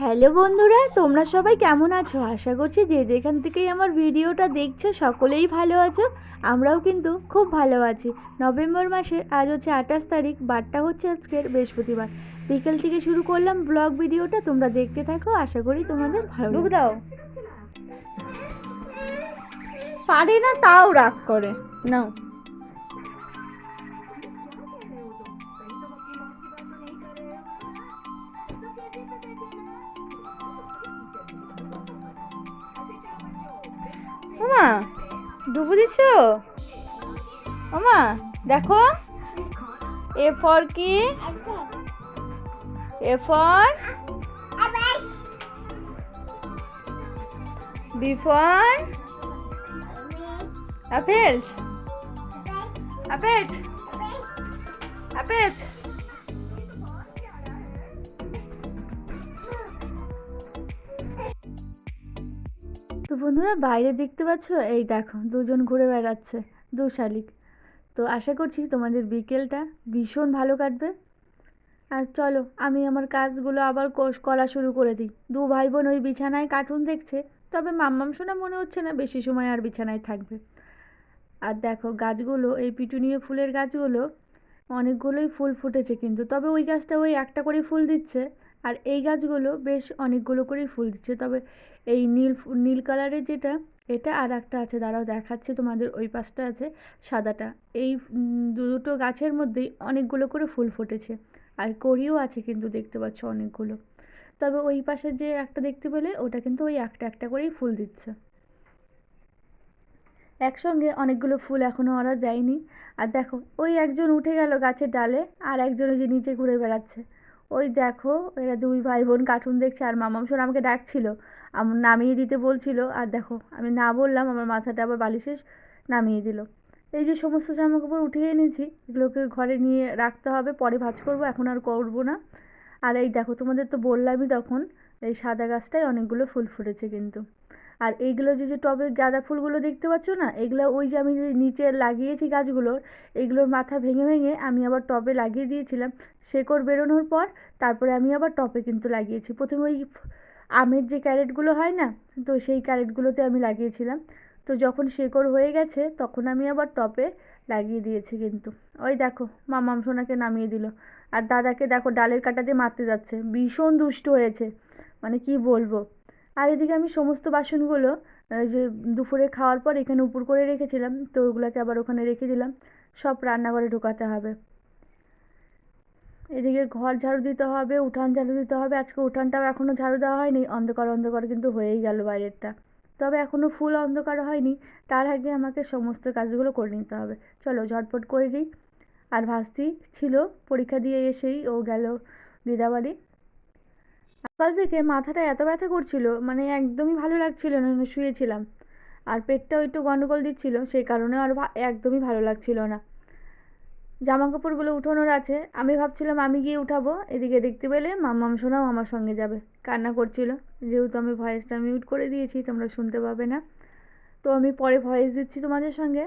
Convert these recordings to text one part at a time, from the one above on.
Hello বন্ধুরা তোমরা সবাই কেমন আছো? আশা করছি যে যেখান থেকেই আমার ভিডিওটা দেখছ সকলেই ভালো আছো আমরাও কিন্তু খুব ভালো আছি। নভেম্বর মাসের আজ হচ্ছে আঠাশ তারিখ বারটা হচ্ছে আজকের বৃহস্পতিবার। বিকেল থেকে শুরু করলাম ব্লগ ভিডিওটা তোমরা দেখতে থাকো আশা করি তোমাদের ভালো লাগবে। দাও। পারি না তাও রাগ করে। নাও। ওমা ডুবু দিছ? ওমা দেখো এ ফর কি? A for B for apples? Apples? বন্ধুরা, বাইরে দেখতে পাচ্ছ? এই দেখো, দুজন ঘুরে বেড়াচ্ছে দু শালিক তো আশা করছি তোমাদের বিকেলটা ভীষণ ভালো কাটবে। আর চলো, আমি আমার কাজগুলো আবার করা শুরু করে দিই। দু ভাই বোন ওই বিছানায় কার্টুন দেখছে, তবে মাম্মাম শোনা মনে হচ্ছে না, বেশি সময় আর বিছানায় থাকবে। আর দেখো, গাছগুলো, এই পিটুনিয়া ফুলের গাছগুলো, অনেকগুলোই ফুল ফুটেছে কিন্তু, তবে ওই গাছটা ওই একটা করে ফুল দিচ্ছে। আর এই গাছগুলো বেশ অনেকগুলো করেই ফুল দিচ্ছে। তবে এই নীল নীল কালারের যেটা, এটা আর একটা আছে, দাঁড়াও দেখাচ্ছি তোমাদের ওই পাশটা আছে সাদাটা। এই দুটো গাছের মধ্যেই অনেকগুলো করে ফুল ফুটেছে আর কড়িও আছে কিন্তু দেখতে পাচ্ছ অনেকগুলো। তবে ওই পাশে যে একটা দেখতে পেলে, ওটা কিন্তু ওই একটা একটা করেই ফুল দিচ্ছে। একসঙ্গে অনেকগুলো ফুল এখনও ওরা দেয়নি। আর দেখো, ওই একজন উঠে গেল গাছের ডালে আর একজন ওই যে নিচে ঘুরে বেড়াচ্ছে। ওই দেখো, এরা দুই ভাই বোন কার্টুন দেখছে আর মামাম শোন আমাকে ডাকছিল। আম- নামিয়ে দিতে বলছিল। আর দেখো, আমি না বললাম, আমার মাথাটা আবার বালিশে নামিয়ে দিল। এই যে সমস্ত জামা কাপড় উঠিয়ে এনেছি, এগুলোকে ঘরে নিয়ে রাখতে হবে, পরে ভাঁজ করব, এখন আর করব না। আর এই দেখো, তোমাদের তো বললামই তখন, এই সাদা গাছটায় অনেকগুলো ফুল ফুটেছে কিন্তু। আর এইগুলো যে যে টবে গাঁদা ফুলগুলো দেখতে পাচ্ছ না, এগুলো ওই যে আমি যে নিচে লাগিয়েছি গাছগুলোর এইগুলোর মাথা ভেঙে ভেঙে আমি আবার টবে লাগিয়ে দিয়েছিলাম। শেকড় বেরোনোর পর তারপরে আমি আবার টবে কিন্তু লাগিয়েছি। প্রথমে ওই আমের যে ক্যারেটগুলো হয় না, তো সেই ক্যারেটগুলোতে আমি লাগিয়েছিলাম। তো যখন শেকড় হয়ে গেছে, তখন আমি আবার টপে লাগিয়ে দিয়েছি কিন্তু। ওই দেখো মামাম সোনাকে নামিয়ে দিল। আর দাদাকে দেখো, ডালের কাটা দিয়ে মারতে যাচ্ছে। ভীষণ দুষ্ট হয়েছে। মানে কি বলব? আর এদিকে আমি সমস্ত বাসনগুলো যে দুপুরে খাওয়ার পর এখানে উপর করে রেখেছিলাম, তো ওগুলোকে আবার ওখানে রেখে দিলাম। সব রান্নাঘরে ঢোকাতে হবে। এদিকে ঘর ঝাড়ু দিতে হবে, উঠান ঝাড়ু দিতে হবে। আজকে উঠানটাও এখনও ঝাড়ু দেওয়া হয়নি, অন্ধকার অন্ধকার কিন্তু হয়েই গেল বাইরেরটা। তবে এখনও ফুল অন্ধকার হয়নি, তার আগে আমাকে সমস্ত কাজগুলো করে নিতে হবে। চলো ঝটপট করে নিই আর ভাস্তি ছিল, পরীক্ষা দিয়ে এসেই ও গেল দিদাবাড়ি। সকাল থেকে মাথাটা এত ব্যথা করছিল মানে একদমই ভালো লাগছিল না শুয়েছিলাম। আর পেটটাও একটু গন্ডগোল দিচ্ছিল, সেই কারণে আর একদমই ভালো লাগছিল না। জামা কাপড়গুলো উঠানোর আছে, আমি ভাবছিলাম আমি গিয়ে উঠাবো, এদিকে দেখতে পেলে মাম্মাম সোনাও আমার সঙ্গে যাবে। কান্না করছিল, যেহেতু আমি ভয়েসটা মিউট করে দিয়েছি, তোমরা শুনতে পাবে না। তো আমি পরে ভয়েস দিচ্ছি তোমাদের সঙ্গে।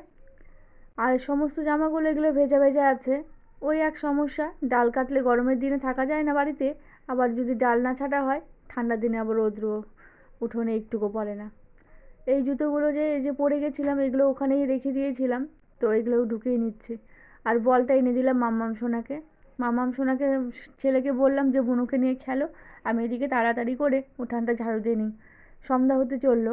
আর সমস্ত জামাগুলো এগুলো ভেজা ভেজা আছে। ওই এক সমস্যা, ডাল কাটলে গরমের দিনে থাকা যায় না বাড়িতে। আবার যদি ডাল না ছাটা হয় ঠান্ডার দিনে আবার রৌদ্র উঠোনে একটুকু পড়ে না। এই জুতোগুলো যে, এই যে পরে গেছিলাম, এগুলো ওখানেই রেখে দিয়েছিলাম, তো এগুলোও ঢুকিয়ে নিচ্ছে। আর বলটা এনে দিলাম মাম্মাম সোনাকে। মামাম সোনাকে, ছেলেকে বললাম যে, বুনুকে নিয়ে খেলো, আমি এদিকে তাড়াতাড়ি করে উঠানটা ঝাড়ু দিয়ে নিই। সন্ধ্যা হতে চলল।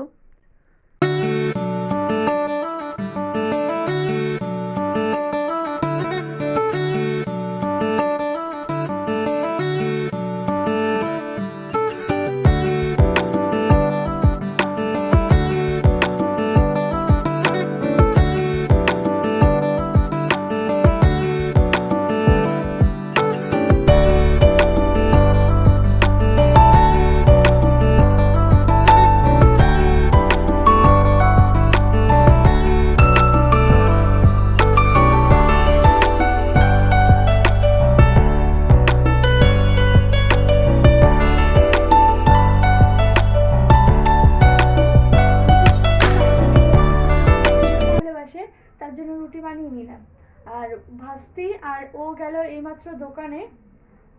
ভাস্তি আর ও গেল এইমাত্র দোকানে।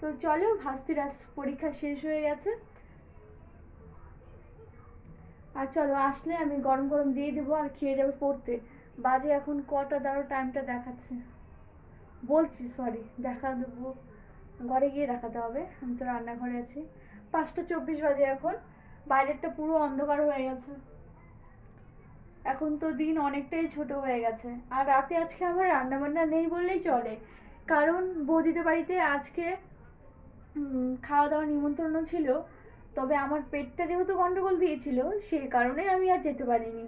তো চলো ভাস্তির আজ পরীক্ষা শেষ হয়ে গেছে। আর চলো, আসলে আমি গরম গরম দিয়ে দেবো আর খেয়ে যাবে পড়তে। বাজে এখন কটা দাঁড়ো টাইমটা দেখাচ্ছে। বলছি সরি দেখা দেবো। ঘরে গিয়ে দেখাতে হবে, আমি তো রান্নাঘরে আছি। পাঁচটা চব্বিশ বাজে এখন। বাইরেরটা পুরো অন্ধকার হয়ে গেছে। এখন তো দিন অনেকটাই ছোট হয়ে গেছে। আর রাতে আজকে আমার রান্না বান্না নেই বললেই চলে। কারণ বৌদিদের বাড়িতে আজকে খাওয়া দাওয়ার নিমন্ত্রণ ছিল। তবে আমার পেটটা যেহেতু গন্ডগোল দিয়েছিল, সেই কারণে আমি আর যেতে পারিনি।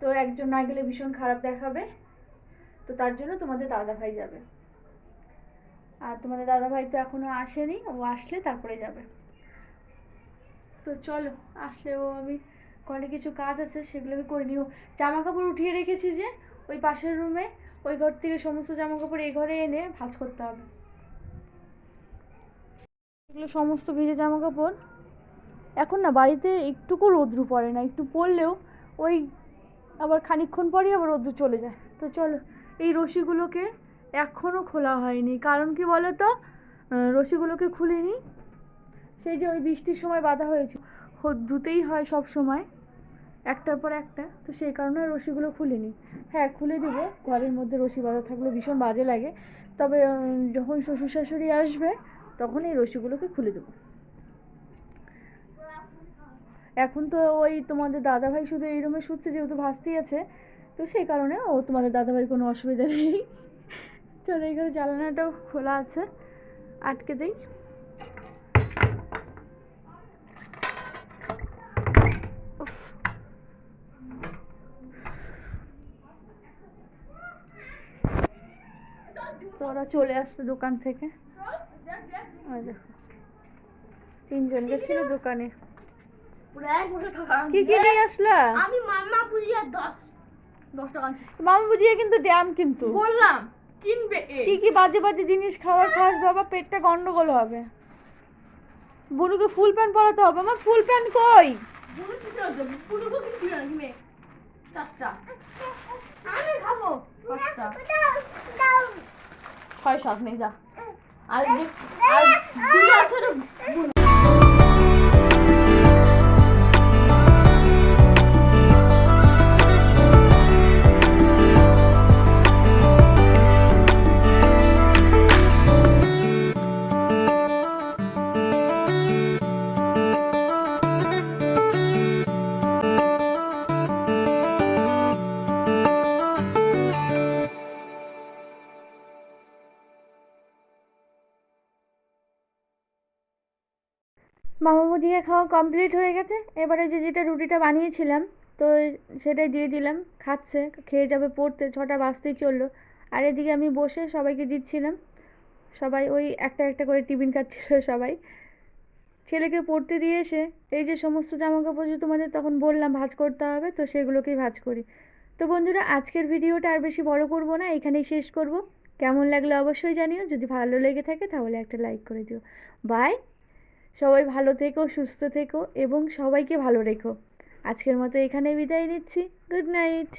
তো একজন না গেলে ভীষণ খারাপ দেখাবে। তো তার জন্য তোমাদের দাদা ভাই যাবে। আর তোমাদের দাদা ভাই তো এখনও আসেনি, ও আসলে তারপরে যাবে। তো চলো, আসলেও আমি ঘরে কিছু কাজ আছে সেগুলোকে করে নিও জামা কাপড় উঠিয়ে রেখেছি যে, ওই পাশের রুমে ওই ঘর থেকে সমস্ত জামা কাপড় এই ঘরে এনে ভাঁজ করতে হবে। এগুলো সমস্ত ভিজে জামা কাপড় এখন না, বাড়িতে একটুকু রোদ্রু পড়ে না, একটু পড়লেও ওই আবার খানিকক্ষণ পরেই আবার রোদ্রু চলে যায়। তো চলো, এই রশিগুলোকে এখনও খোলা হয়নি। কারণ কি বলো তো রশিগুলোকে খুলিনি। সেই যে ওই বৃষ্টির সময় বাঁধা হয়েছে হো- ধুতেই হয় সব সময়, একটার পর একটা, তো সেই কারণে রশিগুলো খুলিনি। হ্যাঁ খুলে দিব, ঘরের মধ্যে রশি বাঁধা থাকলে ভীষণ বাজে লাগে, তবে যখন শ্বশুর শাশুড়ি আসবে, তখন এই রশিগুলোকে খুলে দেবো। এখন তো ওই তোমাদের দাদাভাই শুধু এই রুমে শুচ্ছে, যেহেতু ভাস্তি আছে, তো সেই কারণে ও তোমাদের দাদাভাই কোনো অসুবিধা নেই। চলো, এখানে জানালাটাও খোলা আছে, আটকে দিই উফ। তো ওরা চলে আসলো দোকান থেকে। দেখো। তিনজন গেছিল দোকানে। কি কি নিয়ে আসলা? আমি মামা বুঝিয়ে দশ। দশ টাকা মামা বুঝিয়ে কিন্তু ড্যাম কিন্তু। বললাম কিনবে কি কি বাজে বাজে জিনিস খাবার খাস বাবা পেটটা গন্ডগোল হবে। বুনুকে ফুল প্যান্ট পরাতে হবে। আমার ফুল প্যান্ট কই? আমি খাব। ছয় সাত নেই যা আর যে আর মামা বুঝিয়ে খাওয়া কমপ্লিট হয়ে গেছে। এবারে যে যেটা রুটিটা বানিয়েছিলাম, তো সেটাই দিয়ে দিলাম। খাচ্ছে, খেয়ে যাবে পড়তে, ছটা বাজতেই চলল। আর এদিকে আমি বসে সবাইকে দিচ্ছিলাম। সবাই ওই একটা একটা করে টিফিন খাচ্ছিল সবাই। ছেলেকে পড়তে দিয়ে এসে এই যে সমস্ত জামা কাপড় যে তোমাদের তখন বললাম ভাজ করতে হবে, তো সেগুলোকেই ভাজ করি। তো বন্ধুরা, আজকের ভিডিওটা আর বেশি বড় করব না, এখানেই শেষ করব। কেমন লাগল অবশ্যই জানিও, যদি ভালো লেগে থাকে তাহলে একটা লাইক করে দিও। বাই সবাই ভালো থেকো, সুস্থ থেকো এবং সবাইকে ভালো রেখো। আজকের মতো এখানে বিদায় নিচ্ছি। Good night